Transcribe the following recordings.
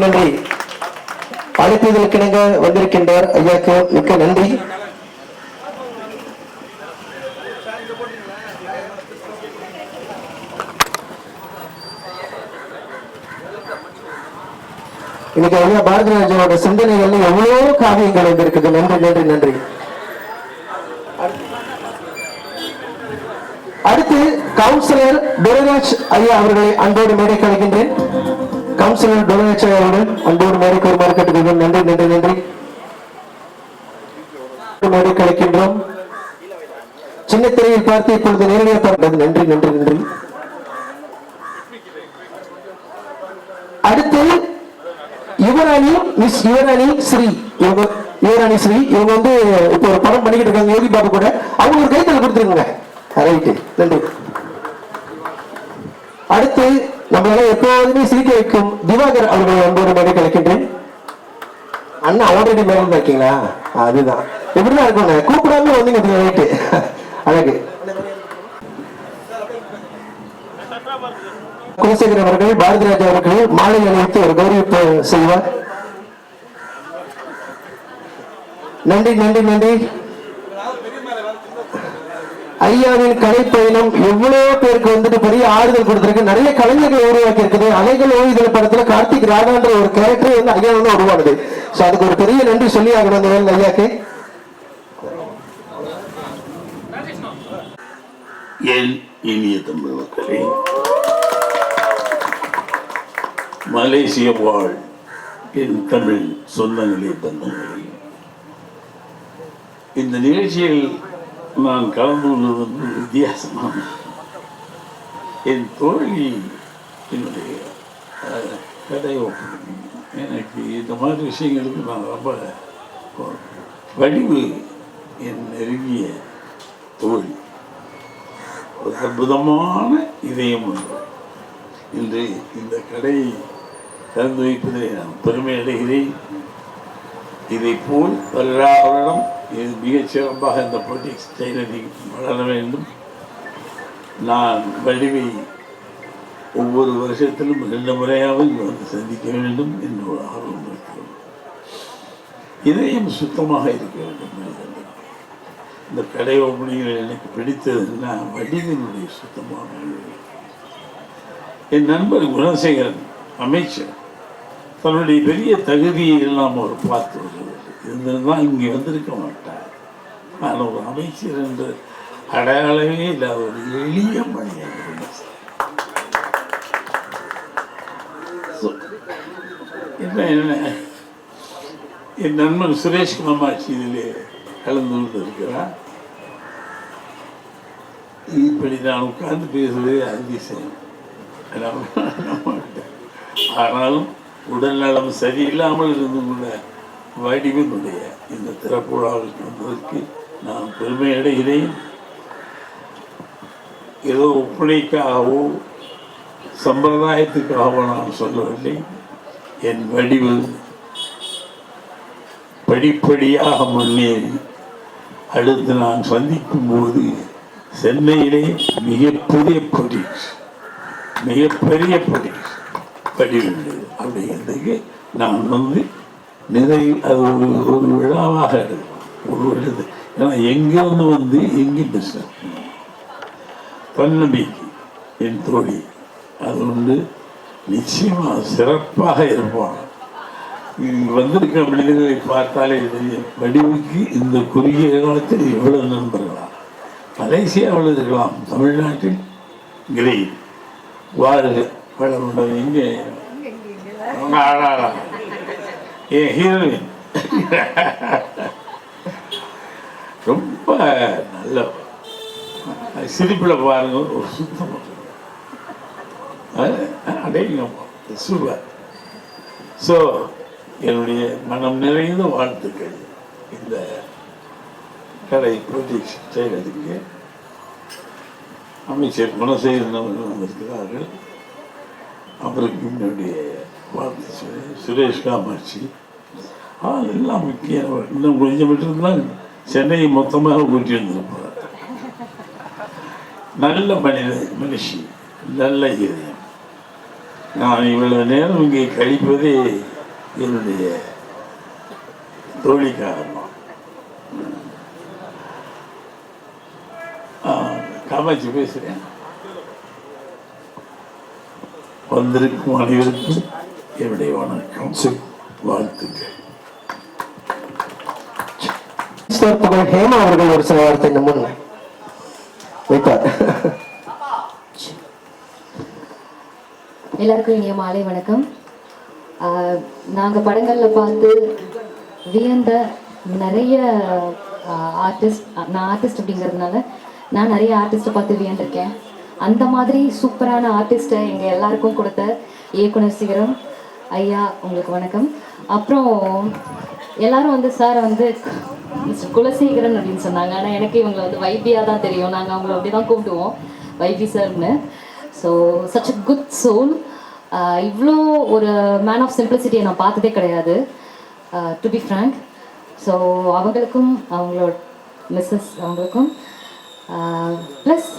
நன்றி அழைப்பதற்கிணங்க வந்திருக்கின்றார் ஐயாக்கு மிக்க நன்றி. இன்னைக்கு ஐயா பாரதிராஜனோட சிந்தனைகள்ல எவ்வளோ காவியங்கள் வந்திருக்குது. நன்றி நன்றி நன்றி. அடுத்து கவுன்சிலர் துரைராஜ் ஐயா அவர்களை அன்போடு மேடை கலைக்கின்றேன் கவுன்சிலர் துரைராஜ் ஐயா அவர்கள் அன்போடு மேடை வருமாறு கேட்டுக்கொள்கிறேன் நன்றி நன்றி நன்றி. மேடை கலைக்கின்றோம். சின்ன திரையில் பார்த்து இப்பொழுது நேரடியாக பார்த்தது நன்றி நன்றி நன்றி அடுத்து யுவராணி மிஸ் யுவராணி ஸ்ரீ. இவங்க யுவராணி ஸ்ரீ. இவங்க வந்து இப்போ ஒரு படம் பண்ணிக்கிட்டு இருக்காங்க யோகி பாபு கூட. அவங்க ஒரு கைத்தல் கொடுத்துருங்க. ரைட்டு நன்றி அடுத்து நம்மளால எப்போதுமே சிரிக்க வைக்கும் திவாகர் அவர்களை அன்போடு மேடை கிடைக்கின்றேன் அண்ணா ஆல்ரெடி மேலே இருக்கீங்களா அதுதான். எப்படிதான் இருக்கும்ண்ணே கூப்பிடாம வந்தீங்க ரைட்டு அழகு. குலசேகர் அவர்கள் பாரதிராஜா அவர்கள் மாலை அணிவித்து ஒரு கௌரவிப்பு செய்வார். நன்றி நன்றி நன்றி. ஐயாவின் கலைப்பயணம் எவ்வளவு பேருக்கு வந்துட்டு பெரிய ஆறுதல் கொடுத்திருக்கு. நிறைய கலைஞர்கள் உருவாக்கி இருக்குது அலைகள் ஓய்தல் படத்துல கார்த்திக் ராகான்ற ஒரு கேரக்டர் வந்து ஐயா வந்து உருவானது. சோ அதுக்கு ஒரு பெரிய நன்றி சொல்லி ஆகணும் அந்த வேலை ஐயாக்கு. என் இனிய தமிழ் மக்களே மலேசிய வாழ் என் தமிழ் சொந்தங்களே தந்தங்களே இந்த நிகழ்ச்சியில் நான் கலந்து கொள்வது வந்து வித்தியாசமான என் தோழி என்னுடைய கதை எனக்கு இந்த மாதிரி விஷயங்களுக்கு நான் ரொம்ப வடிவு என் நெருங்கிய தோழி. ஒரு அற்புதமான இதயம் உண்டு இன்று இந்த கடையை திறந்து வைப்பதில் நான் பெருமை அடைகிறேன். இதை போல் வருடம் இது மிகச் சிறப்பாக இந்த பொலிட்டிக்ஸ் செயலதி வளர வேண்டும். நான் வடிவை ஒவ்வொரு வருஷத்திலும் ரெண்டு முறையாவது இங்கே வந்து சந்திக்க வேண்டும் என்று ஒரு ஆர்வம் இருக்கிறது. இதயம் சுத்தமாக இருக்க வேண்டும் இந்த கடை ஓப்பனிங்கில் எனக்கு பிடித்ததுன்னா வடிவினுடைய சுத்தமான என் நண்பர் குணசேகரன் அமைச்சர். தன்னுடைய பெரிய தகுதியை எல்லாம் அவர் பார்த்து இருந்திருந்தால் இங்கே வந்திருக்க மாட்டார் ஆனால் ஒரு அமைச்சர் என்று அடையாளமே இல்லாத ஒரு எளிய மனிதன் குணசேகரன். என்ன என்ன என் நண்பன் சுரேஷ் மாமாச்சி இதிலே கலந்து கொண்டு இருக்கிறார் இப்படி நான் உட்கார்ந்து பேசுவதே அதிசயம் ஆனாலும் உடல் ஆனாலும் உடல்நலம் சரியில்லாமல் இருந்து கூட வடிவனுடைய இந்த திறப்புழாவுக்கு வந்ததற்கு நான் பெருமை அடைகிறேன். ஏதோ ஒப்பனைக்காகவோ சம்பிரதாயத்துக்காகவோ நான் சொல்லவில்லை. என் வடிவு படிப்படியாக முன்னேறி அடுத்து நான் சந்திக்கும் போது சென்னையிலே மிகப்பெரிய பொலிஸ் மிகப்பெரிய பொலிஸ் வடிவில் அப்படிங்கிறதுக்கு நான் வந்து நிறைய அது ஒரு ஒரு விழாவாக விழுது ஏன்னா எங்கேருந்து வந்து எங்கே பிஸ்னஸ் தன்னம்பிக்கை என் தோழி அது வந்து நிச்சயமாக சிறப்பாக இருப்பான் இங்கு வந்திருக்கிற மனிதர்களை பார்த்தாலே தெரியும் வடிவுக்கு இந்த குறுகிய காலத்தில் எவ்வளவு நண்பர்களா? மலேசியாவில் இருக்கலாம் தமிழ்நாட்டில் கிரேட். வாழ்க வளமுடன் இங்கே. ஏன் ஹீரோயின் ரொம்ப நல்ல சிரிப்பில் பாருங்க. ஒரு சுத்தம். அடையங்கம்மா சூப்பர். ஸோ என்னுடைய மனம் நிறைந்த வாழ்த்துக்கள். இந்த கடை ப்ரொஜெக்ட் செய்வதற்கு அமைச்சர் குணசேகரன் அவர்கள் வந்திருக்கிறார்கள். அவருக்கு என்னுடைய வாழ்த்து சுரேஷ் காமாட்சி. அதெல்லாம் முக்கியம். இன்னும் கொஞ்சம் விட்டுருந்தா சென்னையை மொத்தமாக கூட்டி வந்திருப்பார் நல்ல மனித மனுஷி நல்ல இதயம். நான் இவ்வளவு நேரம் இங்கே கழிப்பதே என்னுடைய தோழி காரணம். ஆ, காமாட்சி பேசுகிறேன் வந்திருக்கும் அனைவருக்கும் என்னுடைய வணக்கம். வாழ்த்துக்கள். ஹேமா அவர்கள் ஒரு சில வார்த்தை இந்த முன் எல்லாருக்கும் இனிய மாலை வணக்கம். நாங்கள் படங்களில் பார்த்து வியந்த நிறைய ஆர்டிஸ்ட் நான் ஆர்டிஸ்ட் அப்படிங்கிறதுனால நான் நிறைய ஆர்டிஸ்ட்டை பார்த்து வியந்திருக்கேன். அந்த மாதிரி சூப்பரான ஆர்டிஸ்ட்டை எங்கள் எல்லாருக்கும் கொடுத்த இயக்குனர் சிகரம் ஐயா உங்களுக்கு வணக்கம். அப்புறம் எல்லாரும் வந்து சார் வந்து குலசேகரன் அப்படின்னு சொன்னாங்க. ஆனால் எனக்கு இவங்களை வந்து வைபியாக தான் தெரியும். நாங்கள் அவங்கள அப்படி தான் கூப்பிடுவோம் வைபி சார்னு so such a good soul இவ்வளோ ஒரு மேன் ஆஃப் சிம்பிளிசிட்டியை நான் பார்த்ததே கிடையாது. டு பி ஃப்ரேங்க் ஸோ அவங்களுக்கும் அவங்களோட மிஸ்ஸஸ் அவங்களுக்கும் ப்ளஸ்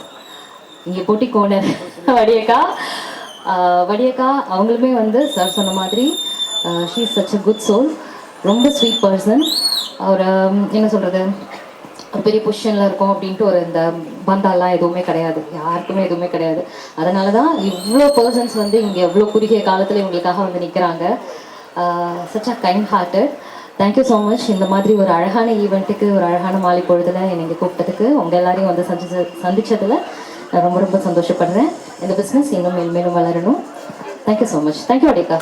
இங்கே போட்டி கோனர் வடியக்கா. வடியக்கா அவங்களுமே வந்து சார் சொன்ன மாதிரி she is such a good soul ரொம்ப ஸ்வீட் பர்சன் அவர் என்ன சொல்கிறது பெரிய பொசிஷனில் இருக்கோம் அப்படின்ட்டு ஒரு இந்த பந்தாலாம் எதுவுமே கிடையாது. யாருக்குமே எதுவுமே கிடையாது. அதனால தான் இவ்வளோ பர்சன்ஸ் வந்து இங்கே எவ்வளோ குறுகிய காலத்தில் இவங்களுக்காக வந்து நிற்கிறாங்க such a kind hearted thank you so much இந்த மாதிரி ஒரு அழகான ஈவெண்ட்டுக்கு ஒரு அழகான மாலை பொழுதில் என்னை கூப்பிட்டதுக்கு உங்கள் எல்லாரையும் வந்து சந்திச்ச சந்திச்சதில் நான் ரொம்ப ரொம்ப சந்தோஷப்படுறேன். இந்த பிஸ்னஸ் இன்னும் மேல்மேலும் வளரணும். Thank you so much thank you அடிக்கா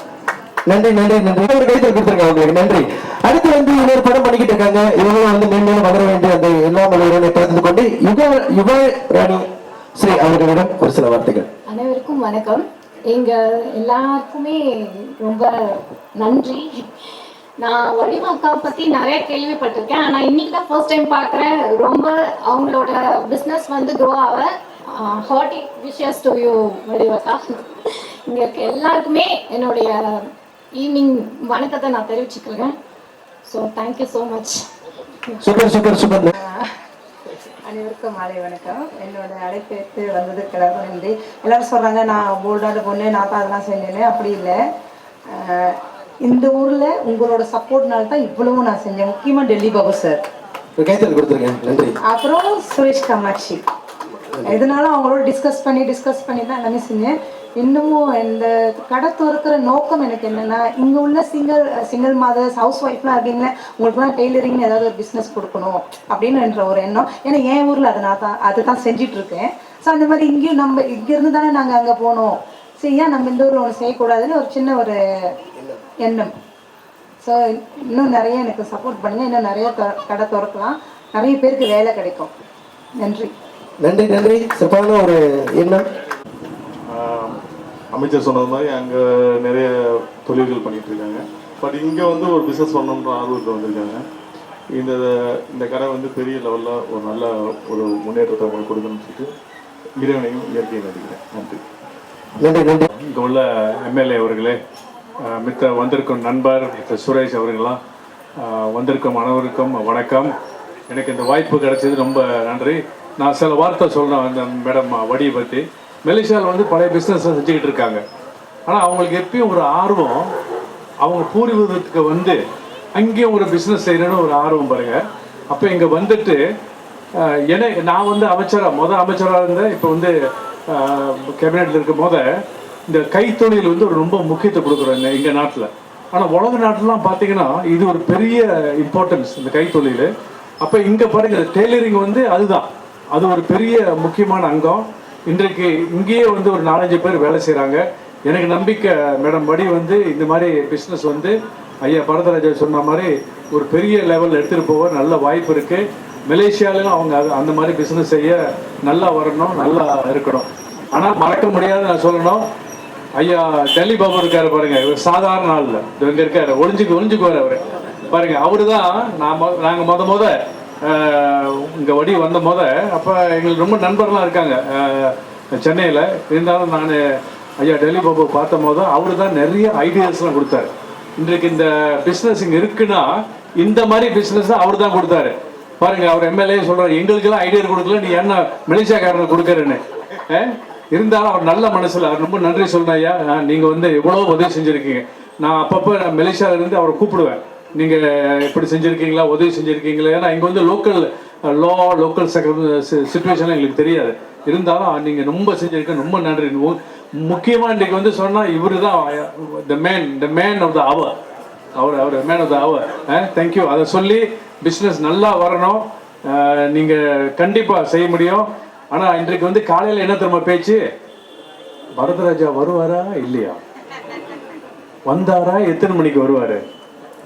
நன்றி நன்றி நன்றி. ஒரு கைத்தல் கொடுத்துருங்க உங்களுக்கு. நன்றி. அடுத்து வந்து இன்னொரு படம் பண்ணிக்கிட்டு இருக்காங்க. இவங்களும் வந்து மேன்மேலும் வளர வேண்டிய அந்த எல்லா மலைவரனை கலந்து கொண்டு யுக யுவ ராணி ஸ்ரீ அவர்களிடம் ஒரு சில வார்த்தைகள். அனைவருக்கும் வணக்கம். எங்க எல்லாருக்குமே ரொம்ப நன்றி. நான் வடிவா அக்கா பத்தி நிறைய கேள்விப்பட்டிருக்கேன். ஆனா இன்னைக்கு தான் ஃபர்ஸ்ட் டைம் பார்க்குறேன். ரொம்ப அவங்களோட பிஸ்னஸ் வந்து க்ரோ ஆக ஹார்ட்டி விஷஸ் டு யூ வடிவக்கா இங்க இருக்க எல்லாருக்குமே என்னுடைய ஈவினிங் வணக்கத்தை நான் தெரிவிச்சுக்கிறேன். So thank you so much super super super அனைவருக்கும் மாலை வணக்கம். என்னோட அழைப்பேற்று வந்ததுக்கு எல்லாருக்கும் நன்றி எல்லாரும் சொல்கிறாங்க நான் போல்டான பொண்ணு நான் தான் அதெல்லாம் செஞ்சேன்னு. அப்படி இல்லை. இந்த ஊரில் உங்களோட சப்போர்ட்னால தான் இவ்வளவும் நான் செஞ்சேன். முக்கியமாக டெல்லி பாபு சார். அப்புறம் சுரேஷ் காமாட்சி. இதனால அவங்களோட டிஸ்கஸ் பண்ணி டிஸ்கஸ் பண்ணி தான் எல்லாமே செஞ்சேன். இன்னமும் இந்த கடை திறக்கிற நோக்கம் எனக்கு என்னன்னா இங்கே உள்ள சிங்கிள் சிங்கிள் மாதர்ஸ் ஹவுஸ் ஒய்ஃப்லாம் இருக்கீங்களே உங்களுக்குலாம் டெய்லரிங்னு ஏதாவது ஒரு பிஸ்னஸ் கொடுக்கணும் அப்படின்னு என்ற ஒரு எண்ணம். ஏன்னா என் ஊரில் அதை நான் தான் அதுதான் செஞ்சுட்டு இருக்கேன். ஸோ அந்த மாதிரி இங்கேயும் நம்ம இங்கேருந்து தானே நாங்கள் அங்கே போனோம். சரி ஏன் நம்ம இந்த ஊரில் ஒன்று செய்யக்கூடாதுன்னு ஒரு சின்ன ஒரு எண்ணம். ஸோ இன்னும் நிறைய எனக்கு சப்போர்ட் பண்ணுங்க. இன்னும் நிறைய கடை திறக்கலாம். நிறைய பேருக்கு வேலை கிடைக்கும். நன்றி. நன்றி நன்றி. சிறப்பான ஒரு எண்ணம். அமைச்சர் சொன்னது மாதிரி அங்கே நிறைய தொழில்கள் பண்ணிட்டு இருக்காங்க. பட் இங்கே வந்து ஒரு பிஸ்னஸ் பண்ணணுன்ற ஆர்வத்தில் வந்திருக்காங்க. இந்த இந்த கடை வந்து பெரிய லெவலில் ஒரு நல்ல ஒரு முன்னேற்றத்தை அவங்களுக்கு கொடுக்கணும்னு சொல்லிட்டு இறைவனையும் இயற்கையை நடிக்கிறேன் நன்றி. நன்றி நன்றி. இங்கே உள்ள எம்எல்ஏ அவர்களே மித்த வந்திருக்கும் நண்பர் மித்த சுரேஷ் அவர்களாம் வந்திருக்கும் அனைவருக்கும் வணக்கம். எனக்கு இந்த வாய்ப்பு கிடைச்சது ரொம்ப நன்றி. நான் சில வார்த்தை சொல்கிறேன் அந்த மேடம் வடியை பற்றி மெலிஷால் வந்து பழைய பிஸ்னஸ் செஞ்சுக்கிட்டு இருக்காங்க. ஆனால் அவங்களுக்கு எப்பயும் ஒரு ஆர்வம் அவங்க பூர்வீகத்துக்கு வந்து அங்கேயும் ஒரு பிஸ்னஸ் செய்யணும்னு ஒரு ஆர்வம் பாருங்க. அப்போ இங்கே வந்துட்டு அஹ், நான் வந்து அமைச்சராக முதல் அமைச்சராக இருந்தேன். இப்போ வந்து கேபினெட்டில் இருக்கும் போத இந்த கைத்தொழில் வந்து ஒரு ரொம்ப முக்கியத்துவம் கொடுக்குறோம் எங்கள் நாட்டில். ஆனால் உலக நாட்டிலாம் பார்த்தீங்கன்னா இது ஒரு பெரிய இம்பார்ட்டன்ஸ் இந்த கைத்தொழில். அப்போ இங்கே பாருங்க டெய்லரிங் வந்து அதுதான். அது ஒரு பெரிய முக்கியமான அங்கம். இன்றைக்கு இங்கேயே வந்து ஒரு நாலஞ்சு பேர் வேலை செய்கிறாங்க எனக்கு நம்பிக்கை மேடம் படி வந்து இந்த மாதிரி பிஸ்னஸ் வந்து ஐயா பரதராஜா சொன்ன மாதிரி ஒரு பெரிய லெவலில் எடுத்துகிட்டு போக நல்ல வாய்ப்பு இருக்குது மலேசியாவிலும் அவங்க அது- அந்த மாதிரி பிஸ்னஸ் செய்ய நல்லா வரணும் நல்லா இருக்கணும். ஆனால் மறக்க முடியாது நான் சொல்லணும். ஐயா டெல்லி பாபு இருக்காரு பாருங்க. இவர் சாதாரண ஆள் இல்லை. இங்க இருக்காரு. ஒளிஞ்சுக்கு ஒளிஞ்சுக்குவார் அவர் பாருங்க அவரு தான் நான் மொ- முத முத இங்கே வடி வந்த போத அப்போ எங்களுக்கு ரொம்ப நண்பர்லாம் இருக்காங்க. சென்னையில். இருந்தாலும் நான் ஐயா டெல்லி பாபு பார்த்த போது அவர் தான் நிறைய ஐடியாஸ்லாம் கொடுத்தாரு. இன்றைக்கு இந்த பிஸ்னஸ் இங்கே இருக்குன்னா இந்த மாதிரி பிஸ்னஸ் அவர் தான் கொடுத்தாரு. பாருங்க அவர் எம்எல்ஏ சொல்றாரு எங்களுக்கெல்லாம் ஐடியா கொடுக்கல நீ என்ன மலேசியாக்காரனை கொடுக்கறேன்னு? இருந்தாலும் அவர் நல்ல மனசுல அவர் ரொம்ப நன்றி சொல்றேன் ஐயா. நீங்க வந்து எவ்வளவு உதவி செஞ்சிருக்கீங்க. நான் அப்பப்போ நான் மலேசியால இருந்து அவரை கூப்பிடுவேன். நீங்கள் இப்படி செஞ்சுருக்கீங்களா உதவி செஞ்சுருக்கீங்களா? ஏன்னா இங்கே வந்து லோக்கல் லா லோக்கல் சுச்சுவேஷன் எங்களுக்கு தெரியாது. இருந்தாலும் நீங்கள் ரொம்ப செஞ்சிருக்க ரொம்ப நன்றி. மு- uh, இன்றைக்கு வந்து சொன்னால் இவர் தான் the man the man of the hour hour hour man of the hour thank you அதை சொல்லி பிஸ்னஸ் நல்லா வரணும். நீங்கள் கண்டிப்பாக செய்ய முடியும். ஆனால் இன்றைக்கு வந்து காலையில் என்ன தெரியுமா பேச்சு? பரதராஜா வருவாரா இல்லையா? வந்தாரா எத்தனை மணிக்கு வருவாரு?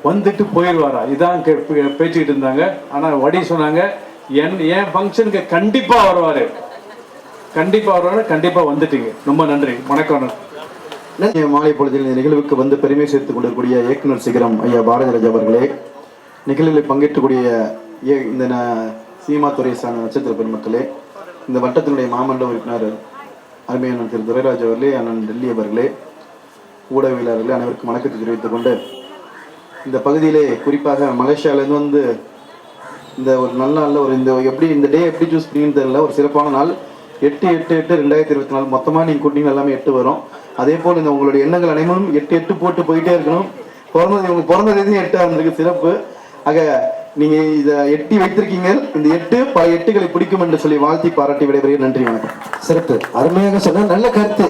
வந்துட்டு போயிடுவாரா இதான் கே- இருந்தாங்க. ஆனா வடி சொன்னாங்க என் என் ஃபங்க்ஷனுக்கு கண்டிப்பா வருவாரு. கண்டிப்பா வருவாரு கண்டிப்பா வந்துட்டீங்க. ரொம்ப நன்றி. வணக்கம் மாலை பொழுதில் இந்த நிகழ்வுக்கு வந்து பெருமை சேர்த்துக் கொண்டிருக்கூடிய இயக்குனர் சிகரம் ஐயா பாரதிராஜ் அவர்களே நிகழ்வில் பங்கேற்றக்கூடிய இய- இந்த ந- சினிமா துறை சார்ந்த நட்சத்திர பெருமக்களே இந்த வட்டத்தினுடைய மாமண்ட உறுப்பினர் அருமையான திரு துரைராஜ் அவர்களே அண்ணன் டெல்லி அவர்களே ஊடகவியலாளர்களே அனைவருக்கும் வணக்கத்தை தெரிவித்துக் கொண்டு இந்த பகுதியிலே குறிப்பாக மலேசியாவிலேருந்து வந்து இந்த ஒரு நல்ல நாளில் ஒரு இந்த எப்படி இந்த டே எப்படி சூஸ் பண்ணின்னு தெரியல. ஒரு சிறப்பான நாள். எட்டு எட்டு எட்டு ரெண்டாயிரத்தி இருபத்தி நாலு. மொத்தமாக நீங்கள் கூட்டிங்க எல்லாமே எட்டு வரும். அதே போல் இந்த உங்களுடைய எண்ணங்கள் அனைவரும் எட்டு எட்டு போட்டு போயிட்டே இருக்கணும். பிறந்தது இவங்க பிறந்த தேதி எட்டாக இருந்திருக்கு. சிறப்பு. ஆக நீங்கள் இதை எட்டி வைத்திருக்கீங்க. இந்த எட்டு பல எட்டுகளை பிடிக்கும் என்று சொல்லி வாழ்த்தி பாராட்டி விடைபெறுகிறேன். நன்றி வணக்கம். சிறப்பு. அருமையாக சொன்ன நல்ல கருத்து.